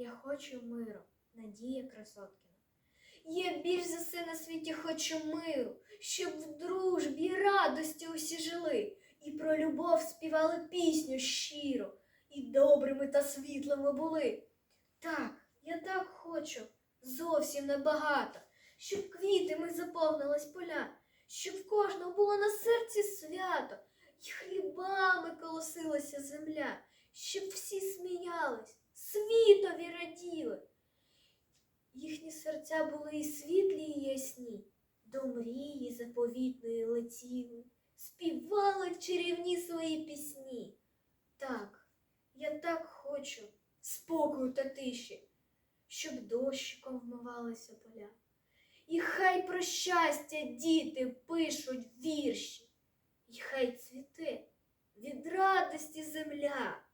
Я хочу миру, Надія Красоткіна. Я більш за все на світі хочу миру, щоб в дружбі і радості усі жили, і про любов співали пісню щиро, і добрими та світлими були. Так, я так хочу, зовсім небагато, щоб квітами заповнилась поля, щоб в кожного було на серці свято, і хлібами колосилася земля, щоб всі сміялись, світові раділи. Їхні серця були і світлі, і ясні, до мрії заповітної летіли, співали чарівні свої пісні. Так, я так хочу спокою та тиші, щоб дощиком вмивалися поля. І хай про щастя діти пишуть вірші, і хай цвіте від радості земля.